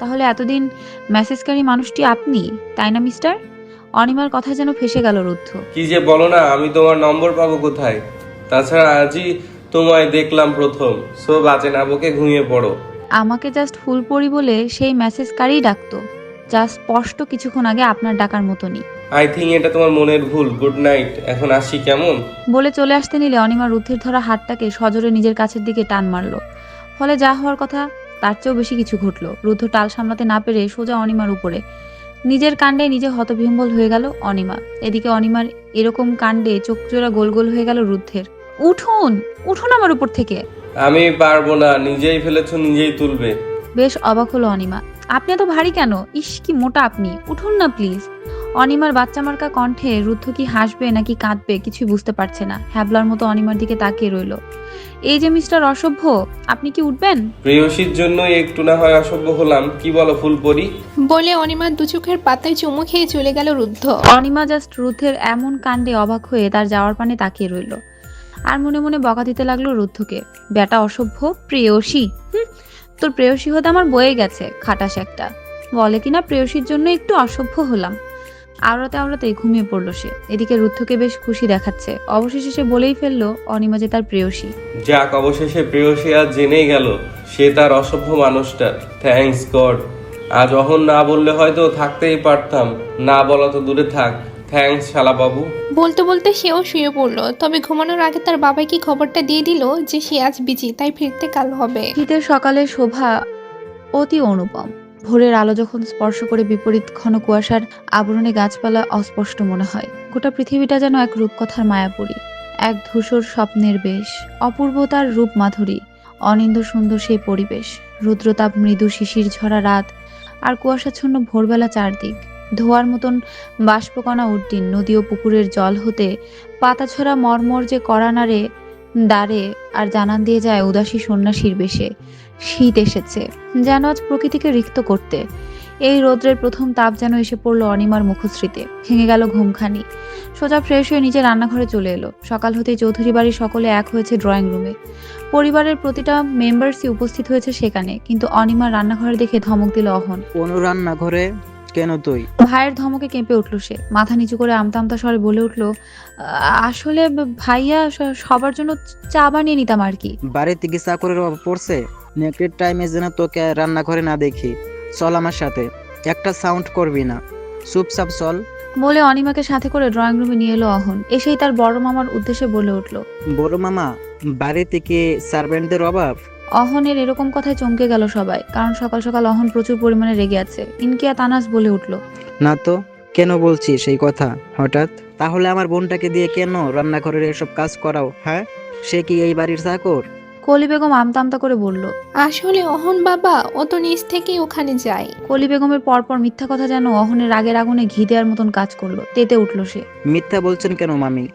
তাহলে এতদিন মেসেজকারী মানুষটি আপনি তাই না মিস্টার? অনিমার কথা যেন ফেসে গেল রুদ্ধ। কি যে বলো না আমি তোমার নম্বর পাবো কোথায়? তাছাড়া আজই তোমায় দেখলাম প্রথম। সো বাঁচে না বকে ঘুমিয়ে পড়ো। আমাকে জাস্ট ফুলপরি বলে সেই মেসেজকারই ডাকতো যা স্পষ্ট কিছুক্ষণ আগে আপনার ডাকার মতনই। আই থিঙ্ক এটা তোমার মনের ভুল। গুড নাইট এখন আসি কেমন? বলে চলে আসতে নিলে অনিমা রুদ্ধের ধরা হাতটাকে সজোরে নিজের কাছের দিকে টান মারলো। ফলে যা হওয়ার কথা তার চেয়েও বেশি কিছু ঘটলো। রুদ্ধ টাল সামলাতে না পেরে সোজা অনিমার উপরে। নিজের কাণ্ডে নিজে হতবিহ্বল হয়ে গেল অনিমা। এদিকে অনিমার এরকম কাণ্ডে চোখ জোড়া গোল গোল হয়ে গেল রুদ্ধের। উঠুন! উঠুন আমার উপর থেকে! আমি পারব না নিজেই ফেলেছো নিজেই তুলবে। বেশ অবাক হলো অনিমা। আপনি এত ভারী কেন? ইস কি মোটা আপনি। উঠুন না প্লিজ। অনিমার বাচ্চা মার্কা কণ্ঠে রুদ্ধ কি হাসবে নাকি কাঁদবে কিছুই বুঝতে পারছে না। হ্যাবলার মতো অনিমার দিকে তাকিয়ে রইল। এই যে মিস্টার অসভ্য আপনি কি উঠবেন? প্রেয়সীর জন্যই একটু না হয় অসভ্য হলাম। কি বলো ফুলপরি? বলে অনিমার দু চোখের পাতায় চুমু খেয়ে চলে গেল রুদ্ধ। অনিমা জাস্ট রুদ্ধের এমন কাণ্ডে অবাক হয়ে তার যাওয়ার পানে তাকিয়ে রইল। আর মনে মনে বকা দিতে লাগল রুদ্ধকে। বেটা অসভ্য প্রেয়সী? হুম, তোর প্রেয়সী হতে আমার বয়ে গেছে খাটাস একটা। বলে কিনা প্রেয়সীর জন্য একটু অসভ্য হলাম। আওড়াতে আওড়াতে ঘুমিয়ে পড়ল সে। এদিকে রুদ্ধকে বেশ খুশি দেখাচ্ছে। অবশেষে সে বলেই ফেলল অনিমা যে তার প্রেয়সী। যাক অবশেষে প্রেয়সী আজ জেনেই গেল সে তার অসভ্য মানুষটা থ্যাঙ্কস গড আজ অহন না বললে হয়তো থাকতেই পারতাম। না বলা তো দূরে থাক। থ্যাঙ্কস শালা বাবু বলতে বলতে সেও শুয়ে পড়ল। তবে ঘুমানোর আগে তার বাবাই কি খবরটা দিয়ে দিল যে সে আজ বিজি তাই ফিরতে কাল হবে। শীতের সকালে শোভা অতি অনুপম। ভোরের আলো যখন স্পর্শ করে বিপরীত ঘন কুয়াশার আবরণে গাছপালা অস্পষ্ট মনে হয়। গোটা পৃথিবীটা যেন এক রূপকথার মায়াপুরী, এক ধূসর স্বপ্নের বেশ অপূর্বতার রূপ মাধুরী, অনিন্দ সুন্দর সেই পরিবেশ, রুদ্রতাপ মৃদু শিশির ঝরা রাত, আর কুয়াশাচ্ছন্ন ভোরবেলা চারদিক, ধোয়ার মতন বাষ্পকণা উড্ডিন, নদী ও পুকুরের জল হতে পাতাছড়া মর্মর যে কড়া নাড়ে, দাঁড়ে, আর জানান দিয়ে যায় উদাসী সন্ন্যাসীর বেশে শীত এসেছে যেন আজ প্রকৃতিকে রিক্ত করতে। এই রৌদ্রের প্রথম তাপ যেন এসে পড়ল অনিমার মুখশ্রীতে ভেঙে গেল ঘুমখানি। সোজা ফ্রেশ হয়ে নিজের রান্নাঘরে চলে এলো। সকাল হতেই চৌধুরী বাড়ির সকলে এক হয়েছে ড্রয়িং রুমে। পরিবারের প্রতিটা মেম্বার্সই উপস্থিত হয়েছে সেখানে কিন্তু অনিমার রান্নাঘরে দেখে ধমক দিল অহন। অনু রান্নাঘরে? কেন তুই? ভাইয়ের ধমকে কেঁপে উঠল সে। মাথা নিচু করে আমতা আমতা স্বরে বলে উঠল আসলে ভাইয়া সবার জন্য চা বানিয়ে নিতাম আর কি। বাড়িতে কি চাকরের অভাব পড়ছে? নেকের টাইমে যেন তোকে রান্নাঘরে না দেখি। চল আমার সাথে একটা সাউন্ড করবি না। চুপচাপ চল। বলে অনিমাকে সাথে করে ড্রয়িং রুমে নিয়ে এলো অহন। এসেই তার বড় মামার উদ্দেশ্যে বলে উঠল বড় মামা বাড়িতে কি সার্ভেন্টদের অভাব? অহনের এরকম কথায় চমকে গেল সবাই কারণ সকাল সকাল অহন প্রচুর পরিমাণে রেগে আছে। ইনকিয়া তানাস বলে উঠল না তো কেন বলছি সেই কথা? হঠাৎ? তাহলে আমার বোনটাকে দিয়ে কেন রান্নাঘরের এসব কাজ করাও হ্যাঁ? সে কি এই বাড়ির চাকর? কলি বেগম আমতা আমতা করে বলল আসলে অহন বাবা ও তো নিজ থেকেই ওখানে যায়। কলি বেগমের পরপর মিথ্যা কথা যেন অহনের রাগের আগুনে ঘি দেওয়ার মতন কাজ করল তেতে উঠল সে। মিথ্যা বলছেন কেন মামি?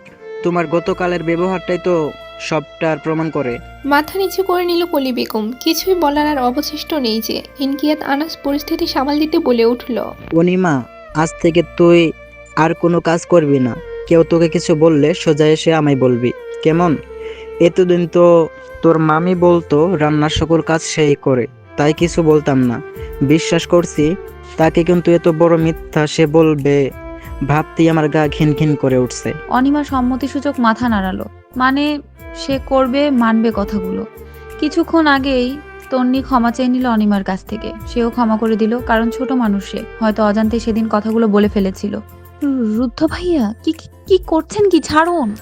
তোমার গতকালের ব্যবহারটাই তো সবটার প্রমাণ করে। মাথা নিচু করে নিল কলি বেগম। কিছুই বলার আর অবশিষ্ট নেই যে ইনকিয়াত আনাস পরিস্থিতি সামাল দিতে বলে উঠল। অনিমা আজ থেকে তুই আর কোনো কাজ করবি না। কেউ তোকে কিছু বললে সোজা এসে আমায় বলবি। কেমন? এতদিন তো তোর মামি বলতো রান্নার সকল কাজ সেই করে। তাই কিছু বলতাম না। বিশ্বাস করছি তাকে কিন্তু এত বড় মিথ্যা সে বলবে ভাবতেই আমার গা ঘিন ঘিন করে উঠছে। অনিমা সম্মতিসূচক মাথা নাড়ালো। মানে সে করবে মানবে কথাগুলো। কিছুক্ষণ আগেই তন্নি ক্ষমা চেয়ে নিল অনিমার কাছ থেকে। সেও ক্ষমা করে দিল কারণ ছোট মানুষ সে। হয়তো অজান্তে সেদিন কথাগুলো বলে ফেলেছিল। রুদ্ধ ভাইয়া কি কি- কি করছেন কি? ছাড়ুন।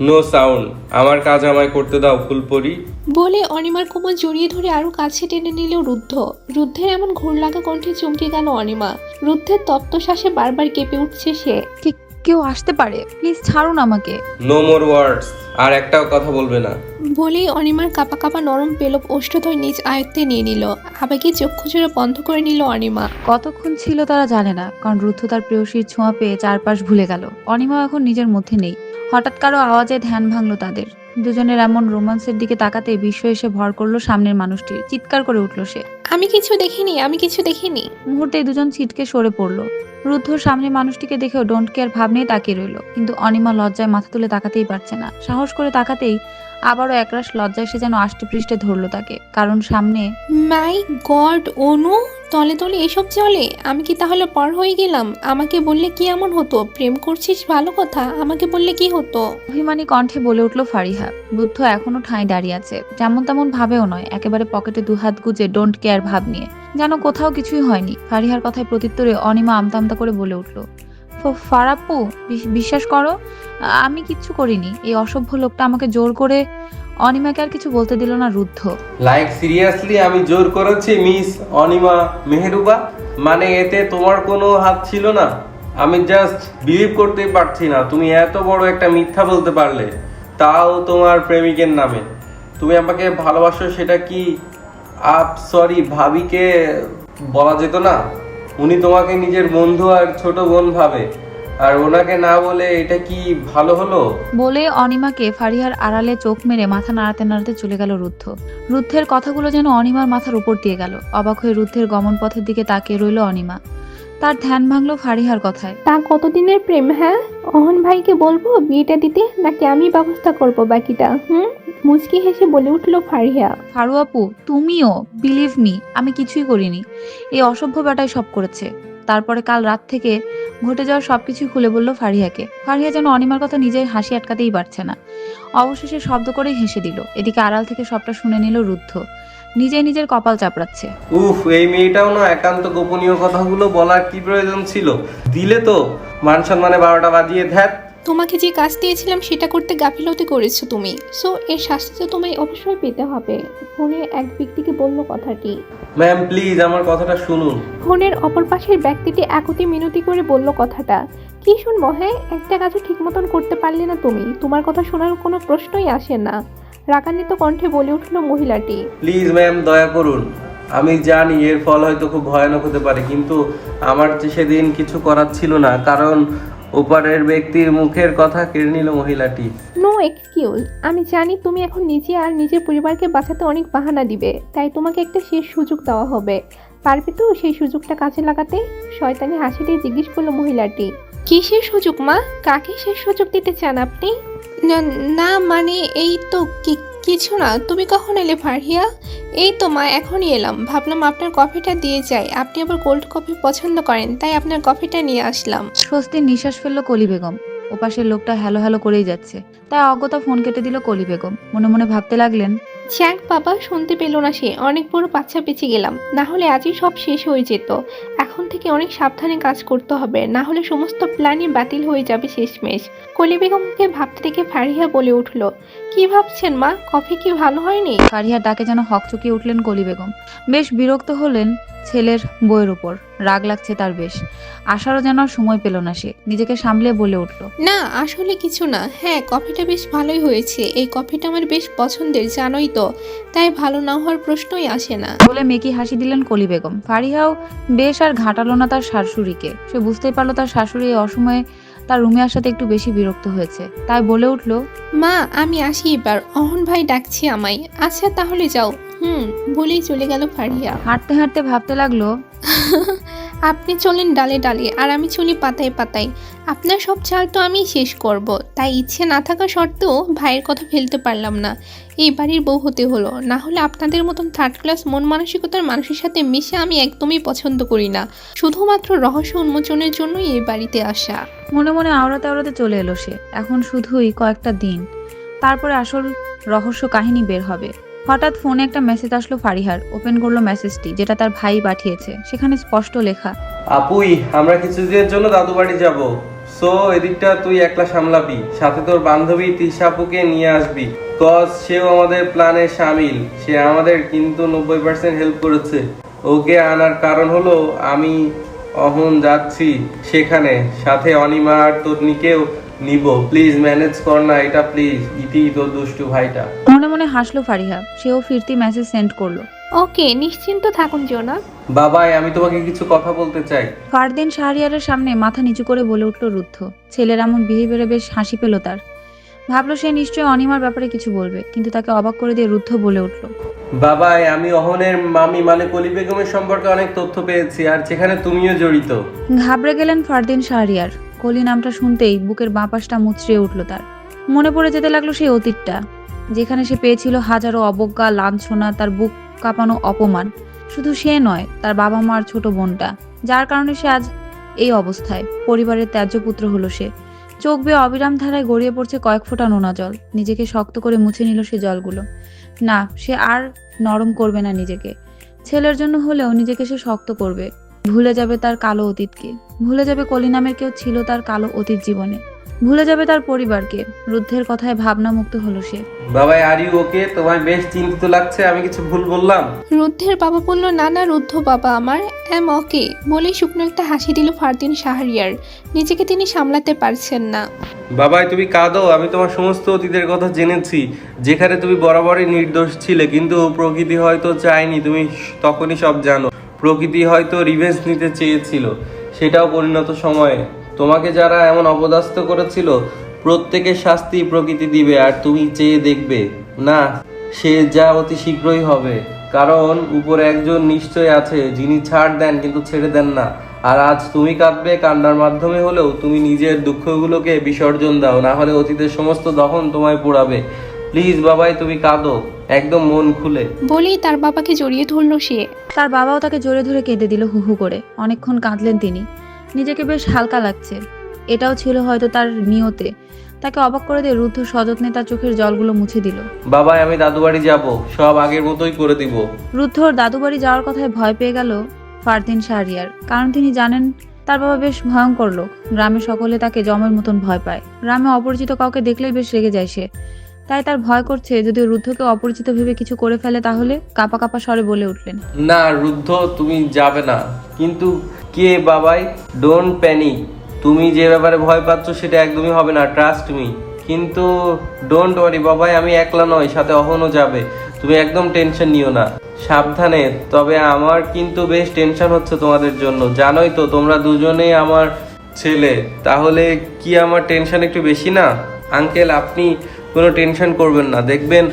নো সাউন্ড আমার কাজ আমায় করতে দাও ফুলপরি। বলে অনিমার কোমর জড়িয়ে ধরে আরও কাছে টেনে নিল রুদ্ধ। রুদ্ধের এমন ঘোর লাগা কণ্ঠে চমকে গেল অনিমা। রুদ্ধের তপ্ত শ্বাসে বারবার কেঁপে উঠছে সে। কে- কেউ আসতে পারে? প্লিজ ছাড়ুন আমাকে। নো মোর ওয়ার্ডস আর একটাও কথা বলবে না। বলেই অনিমার কাপা কাপা নরম পেলব ওষ্ঠধয় নিজ আয়ত্তে নিয়ে নিল। আবেগে চক্ষু জোড়া বন্ধ করে নিল অনিমা। কতক্ষণ ছিল তারা জানে না কারণ রুদ্ধ তার প্রেয়সীর ছোঁয়া পেয়ে চারপাশ ভুলে গেল। অনিমা এখন নিজের মধ্যে নেই। হঠাৎ কারও আওয়াজে ধ্যান ভাঙল তাদের। দুজনের এমন রোমান্সের দিকে তাকাতে বিশ্ব এসে ভর করল সামনের মানুষটির চিৎকার করে উঠল সে। আমি কিছু দেখিনি আমি কিছু দেখিনি। মুহূর্তে দুজন ছিটকে সরে পড়ল। রুদ্ধ সামনে মানুষটিকে দেখেও ডোন্ট কেয়ার ভাব নিয়ে তাকিয়ে রইল। কিন্তু অনিমা লজ্জায় মাথা তুলে তাকাতেই পারছে না। সাহস করে তাকাতেই আবারও একরাশ লজ্জায় সে যেন আষ্টে পৃষ্ঠে ধরলো তাকে। কারণ সামনে মাই গড অনু! তলে তলে এসব চলে? আমি কি তাহলে পর হয়ে গেলাম? আমাকে বললে কি এমন হতো? প্রেম করছিস? ভালো কথা। আমাকে বললে কি হতো? অভিমানী কণ্ঠে বলে উঠল ফারিহা, বুদ্ধ এখনও ঠাঁই দাঁড়িয়ে আছে। যেমন তেমন ভাবেও নয়, একেবারে পকেটে দুহাত গুজে ডোন্ট কেয়ার ভাব নিয়ে। যেন কোথাও কিছুই হয়নি। ফারিহার কথায় প্রত্যুত্তরে অনিমা আমতা আমতা করে বলে উঠল, "ফ- ফারাপ্পু, বিশ- বিশ্বাস করো আমি কিচ্ছু করিনি। এই অসভ্য লোকটা আমাকে জোর করে অনিমাকে আর কিছু বলতে দিল না রুদ্ধ। লাইক সিরিয়াসলি আমি জোর করেছি মিস অনিমা মেহেরুবা? মানে এতে তোমার কোনো হাত ছিল না? আমি জাস্ট বিলিভ করতেই পারছি না। তুমি এত বড় একটা মিথ্যা বলতে পারলে, তাও তোমার প্রেমিকের নামে। তুমি আমাকে ভালোবাসো, সেটা কি আপ সরি ভাবিকে বলা যেত না? উনি তোমাকে নিজের বন্ধু আর ছোট বোন ভাবে। আর ওনাকে না বলে এটা কি ভালো হলো? বলে অনিমাকে ফারিহার আড়ালে চোখ মেরে মাথা নাড়াতে নাড়াতে চলে গেল রুদ্ধ। রুদ্ধের কথাগুলো যেন অনিমার মাথার উপর দিয়ে গেল। অবাক হয়ে রুদ্ধের গমন পথের দিকে তাকিয়ে রইল অনিমা। তার ধ্যান ভাঙলো ফারিহার কথায়। তা কতদিনের প্রেম হ্যাঁ? অহন ভাইকে বলব বিয়েটা দিতে নাকি আমি ব্যবস্থা করব বাকিটা হুম? মুচকি হেসে বলে উঠল ফারিয়া। ফারু আপু তুমিও বিলিভ মি আমি কিছুই করিনি। এই অসভ্য বেটাই সব করেছে। তারপরে কাল রাত থেকে ঘটে যাওয়া সবকিছু খুলে বলল ফারিয়াকে। ফারিয়া যেন অনিমার কথা নিজের হাসি আটকাতেই পারছে না। অবশেষে শব্দ করেই হেসে দিল। এদিকে আড়াল থেকে সবটা শুনে নিল রুদ্ধ। নিজে নিজের কপাল চাপড়াচ্ছে। উফ, এই মেয়েটাও না একান্ত গোপনীয় কথাগুলো বলার কি প্রয়োজন ছিল? দিলে তো মান সম্মানে বারোটা বাজিয়ে ধ্যাত। তোমাকে যে কাজ দিয়েছিলাম সেটা করতে গাফিলতি করেছ তুমি। সো এর শাস্তি তো তোমায় অবশ্যই পেতে হবে। ফোনে এক ব্যক্তিকে বলল কথাটি। ম্যাম প্লিজ আমার কথাটা শুনুন। ফোনের অপর পাশের ব্যক্তিটি একতি মিনতি করে বলল কথাটা। কি শুনব হ্যাঁ একটা কাজও ঠিক মতন করতে পারলে না তুমি। তোমার কথা শোনার কোনো প্রশ্নই আসে না। রাগান্বিত কণ্ঠে বলে উঠল মহিলাটি। প্লিজ ম্যাম দয়া করুন। আমি জানি এর ফল হয়তো খুব ভয়ানক হতে পারে কিন্তু আমার যে সেদিন কিছু করার ছিল না কারণ ওপারের ব্যক্তির মুখের কথা কেড়ে নিল মহিলাটি। নো এক্সকিউজ আমি জানি তুমি এখন নিজে আর নিজের পরিবারকে বাঁচাতে অনেক বাহানা দিবে তাই তোমাকে একটা শেষ সুযোগ দেওয়া হবে। পারবে তো সেই সুযোগটা কাজে লাগাতে? শয়তানি হাসি দিয়ে জিজ্ঞেস করল মহিলাটি। কিসের সুযোগ মা? কাকে শেষ সুযোগ দিতে চান আপনি? না- না মানে এই তো কি- কিছু না তুমি কখন এলে ফারহিয়া? এই তো মা এখনই এলাম। ভাবলাম আপনার কফিটা দিয়ে যাই। আপনি আবার কোল্ড কফি পছন্দ করেন তাই আপনার কফিটা নিয়ে আসলাম। স্বস্তির নিঃশ্বাস ফেলল কলি বেগম। ওপাশের লোকটা হ্যালো হ্যালো করেই যাচ্ছে। তাই অজ্ঞতা ফোন কেটে দিল কলি বেগম। মনে মনে ভাবতে লাগলেন যাক বাবা শুনতে পেল না সে। অনেক বড় বাচ্চা বেঁচে গেলাম। না হলে আজই সব শেষ হয়ে যেত। এখন থেকে অনেক সাবধানে কাজ করতে হবে। না হলে সমস্ত প্ল্যানই বাতিল হয়ে যাবে শেষমেশ। কলি বেগমকে ভাবতে দেখে ফারিহা বলে উঠল কি ভাবছেন মা? কফি কি ভালো হয়নি? ফারিহার ডাকে যেন হকচকিয়ে উঠলেন কলি বেগম। বেশ বিরক্ত হলেন ছেলের বইয়ের উপর। রাগ লাগছে তার বেশ। আসারও যেন সময় পেল না সে। নিজেকে সামলে বলে উঠল না আসলে কিছু না। হ্যাঁ কফিটা বেশ ভালোই হয়েছে। এই কফিটা আমার বেশ পছন্দের জানোই তো। তাই ভালো না হওয়ার প্রশ্নই আসে না। বলে মেকি হাসি দিলেন কলি বেগম। ফারিহাও বেশ আর ঘাটালো না তার শাশুড়িকে। সে বুঝতেই পারল তার শাশুড়ি এই অসময়ে তার রুমে সাথে একটু বেশি বিরক্ত হয়েছে। তাই বলে উঠল মা আমি আসি এবার। অহন ভাই ডাকছি আমায়। আচ্ছা তাহলে যাও। হুম বলেই চলে গেল ফারিয়া। হাঁটতে হাঁটতে ভাবতে লাগল আপনি চলেন ডালে ডালে আর আমি চলি পাতায় পাতায়। আপনার সব চাল তো আমি শেষ করব। তাই ইচ্ছে না থাকা সত্ত্বেও ভাইয়ের কথা ফেলতে পারলাম না। এই বাড়ির বউ হতে হলো। না হলে আপনাদের মতন থার্ড ক্লাস মন মানসিকতার মানুষের সাথে মিশে আমি একদমই পছন্দ করি না। শুধুমাত্র রহস্য উন্মোচনের জন্যই এই বাড়িতে আসা। মনে মনে আওড়াতে আওড়াতে চলে এলো সে। এখন শুধুই কয়েকটা দিন। তারপরে আসল রহস্য কাহিনী বের হবে। হঠাৎ ফোনে একটা মেসেজ আসলো ফারিহার। ওপেন করল মেসেজটি যেটা তার ভাই পাঠিয়েছে। সেখানে স্পষ্ট লেখা আপুই আমরা কিছুদিনের জন্য দাদু বাড়ি যাব। সো, এদিকটা তুই একলা সামলাবি, সাথে তোর বান্ধবী তিশাপুকে নিয়ে আসবি। কজ সেও আমাদের প্ল্যানে সামিল, সে আমাদের কিন্তু নব্বই পার্সেন্ট হেল্প করেছে। ওকে আনার কারণ হলো, আমি অহন যাচ্ছি সেখানে, সাথে অনিমা আর তন্নিকেও নিব। প্লিজ ম্যানেজ কর না এটা প্লিজ ইতি তোর দুষ্টু ভাইটা। মনে মনে হাসলো ফারিহা, সেও ফিরতি মেসেজ সেন্ড করল। ওকে নিশ্চিন্ত থাকুন জোনা বাবাই আমি তোমাকে কিছু কথা বলতে চাই। ফারদিন শাহরিয়ারের সামনে মাথা নিচু করে বলে উঠল রুদ্ধ। ছেলের এমন বিহেভিয়ারে বেশ হাসি পেল তার। ভাবলো সে নিশ্চয়ই অনিমার ব্যাপারে কিছু বলবে কিন্তু তাকে অবাক করে দিয়ে রুদ্ধ বলে উঠল। বাবাই আমি অহনের মামি মানে কলি বেগমের সম্পর্কে অনেক তথ্য পেয়েছি আর সেখানে তুমিও জড়িত। ঘাবড়ে গেলেন ফারদিন শাহরিয়ার। কলি নামটা শুনতেই বুকের বাঁ পাশটা মুচড়িয়ে উঠল তার। মনে পড়ে যেতে লাগল সেই অতীতটা যেখানে সে পেয়েছিল হাজারো অবজ্ঞা লাঞ্ছনা তার বুক কাঁপানো অপমান। শুধু সে নয়, তার বাবা মার ছোট বোনটা। যার কারণে সে আজ এই অবস্থায়। পরিবারের ত্যায্য পুত্র হলো সে। চোখ বেয়ে অবিরাম ধারায় গড়িয়ে পড়ছে কয়েক ফোঁটা নোনা জল। নিজেকে শক্ত করে মুছে নিল সে জলগুলো। না, সে আর নরম করবে না নিজেকে। ছেলের জন্য হলেও নিজেকে সে শক্ত করবে। ভুলে যাবে তার কালো অতীতকে। ভুলে যাবে কলি নামের কেউ ছিল তার কালো অতীত জীবনে। ভুলে যাবে তার পরিবারকে। রুদ্ধের কথায় ভাবনা মুক্ত হলো সে। বাবা আর ইউ ওকে তোমায় বেশ চিন্তিত লাগছে আমি কিছু ভুল বললাম? রুদ্ধের বাবা বলল না না রুদ্ধ বাবা আমার এম ওকে বলেই শুকনো একটা হাসি দিল ফারদিন শাহরিয়ার। নিজেকে তিনি সামলাতে পারছেন না। বাবাই তুমি কাঁদো আমি তোমার সমস্ত অতীতের কথা জেনেছি যেখানে তুমি বরাবরই নির্দোষ ছিলে কিন্তু প্রকৃতি হয়তো চায়নি তুমি তখনই সব জানো। প্রকৃতি হয়তো রিভেঞ্জ নিতে চেয়েছিল সেটাও পরিণত সময়ে। তোমাকে যারা এমন অপদাস্ত করেছিল প্রত্যেকের শাস্তি প্রকৃতি দিবে আর তুমি চেয়ে দেখবে। না সে যা অতি শীঘ্রই হবে। কারণ উপরে একজন নিশ্চয় আছে যিনি ছাড় দেন কিন্তু ছেড়ে দেন না। আর আজ তুমি কাঁদবে কান্নার মাধ্যমে হলেও তুমি নিজের দুঃখগুলোকে বিসর্জন দাও না হলে অতীতের সমস্ত দহন তোমায় পোড়াবে। প্লিজ বাবাই তুমি কাঁদো একদম মন খুলে। বলেই তার বাবাকে জড়িয়ে ধরল সে। তার বাবাও তাকে জোরে ধরে কেঁদে দিল হু হু করে। অনেকক্ষণ কাঁদলেন তিনি। নিজেকে বেশ হালকা লাগছে। এটাও ছিল হয়তো তার নিয়তে। তাকে অবাক করে দিয়ে রুদ্ধ সযত্নে তার চোখের জলগুলো মুছে দিল। বাবাই আমি দাদু বাড়ি যাব। সব আগের মতোই করে দিব। রুদ্ধর দাদু বাড়ি যাওয়ার কথায় ভয় পেয়ে গেল ফারদিন শাহরিয়ার। কারণ তিনি জানেন তার বাবা বেশ ভয়ঙ্কর লোক। গ্রামে সকলে তাকে জমের মতন ভয় পায়। গ্রামে অপরিচিত কাউকে দেখলেই বেশ রেগে যায় সে। তাই তার ভয় করছে যদি রুদ্ধকে অপরিচিত ভেবে কিছু করে ফেলে তাহলে কাপা কাপা স্বরে বলে উঠলেন। না রুদ্ধ তুমি যাবে না। কিন্তু কে বাবাই? ডোন্ট প্যানিক তুমি যে ব্যাপারে ভয় পাচ্ছ সেটা একদমই হবে না ট্রাস্ট মি কিন্তু ডোন্ট ওয়ারি বাবাই, আমি একলা নয় সাথে অহনও যাবে। তুমি একদম টেনশন নিও না। সাবধানে, তবে আমার কিন্তু বেশ টেনশন হচ্ছে তোমাদের জন্য। জানোই তো, তোমরা দুজনেই আমার ছেলে। তাহলে কি আমার টেনশন একটু বেশি না? আঙ্কেল, আপনি কোনো টেনশন করবেন না। দেখবেন,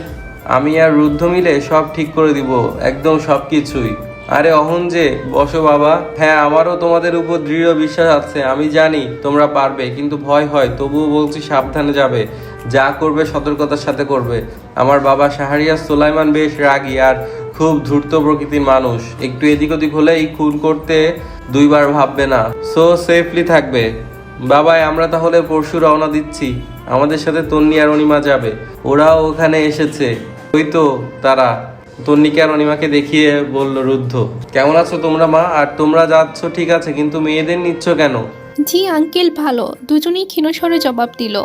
আমি আর রুদ্ধ মিলে সব ঠিক করে দিব। একদম সব কিছুই আরে অহন যে, বসো বাবা। হ্যাঁ আমারও তোমাদের উপর দৃঢ় বিশ্বাস আছে, আমি জানি তোমরা পারবে, কিন্তু ভয় হয়, তবুও বলছি সাবধানে যাবে। যা করবে সতর্কতার সাথে করবে। আমার বাবা শাহরিয়ার সোলাইমান বেশ রাগী আর খুব ধূর্ত প্রকৃতির মানুষ। একটু এদিক ওদিক হলেই খুন করতে দুইবার ভাববে না। সো সেফলি থাকবে। বাবাই, আমরা তাহলে পরশু রওনা দিচ্ছি। আমাদের সাথে তন্নি আর অনিমা যাবে। ওরাও ওখানে এসেছে। ওই তো তারা। তন্নিকে আর অনিমাকে দেখিয়ে বলল, রুদ্ধ? কেমন আছো তোমরা, মা? আর তোমরা যাচ্ছ, ঠিক আছে, কিন্তু মেয়েদের নিচ্ছ কেন? জি, আঙ্কেল ভালো। দুজনেই ক্ষীণস্বরে জবাব দিল।